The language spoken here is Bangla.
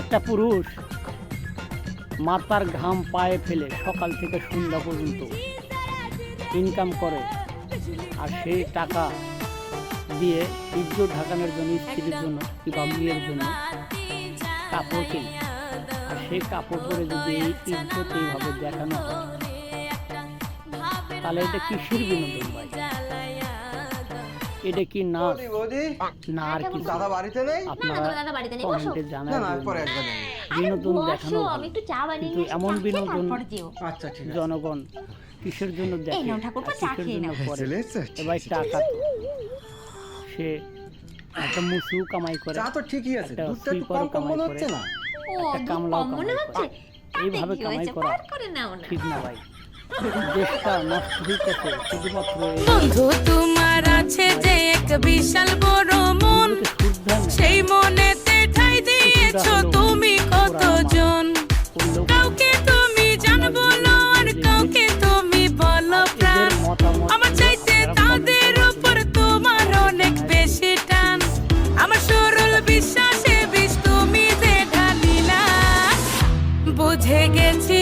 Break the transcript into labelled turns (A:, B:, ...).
A: একটা পুরুষ মাথার ঘাম পায়ে ফেলে সকাল থেকে সন্ধ্যা পর্যন্ত ইনকাম করে
B: আর সেই
A: টাকা দিয়ে ইজ্জত ঢাকানোর জন্য, স্ত্রীর জন্য কিংবা মেয়ের জন্য
B: কাপড় কিনে। আর সেই কাপড় পরে যদি এই ইজ্জত এইভাবে দেখানো হয়, তাহলে এটা কিসের বিনোদন ভাই?
A: এটা কি
C: বৌদি
A: না আর কি? দাদা
C: বাড়িতে নেই? না
A: আপনারা
D: দাদা বাড়িতে নেই কমেন্টে
A: না না পরে
C: একবার
A: বিনোদন দেখানো আমি
D: একটু চা বানিয়ে এসে এমন বিনোদন
C: আচ্ছা ঠিক আছে।
A: জনগণ কিসের জন্য দেখে? নাও ঠাকুরপো, চা খেয়ে নাও। করে
C: এবার টাকা
A: সে একটা মুসু কামাই করে। চা
C: তো ঠিকই আছে একটা দুধটা একটু কম কম কামাই মনে হচ্ছে না?
D: ও, কম মনে হচ্ছে?
A: এইভাবে কামাই? করা পার
D: করে নাও না। ঠিক
A: না ভাই।
D: দেশটা
A: নষ্ট হইতেছে শুধুমাত্র বন্ধু
B: বিশাল বড় মন,
A: সেই
B: মনেতে ঠাই দিয়েছ তুমি কতজন?
A: কাউকে
B: তুমি জান বলো আর কাউকে তুমি বলো প্রাণ।
A: আমার চাইতে তাদের উপর তোমার অনেক বেশি
B: টান। আমার সরল বিশ্বাসে বিষ তুমি যে ঢালি বুঝে গেছি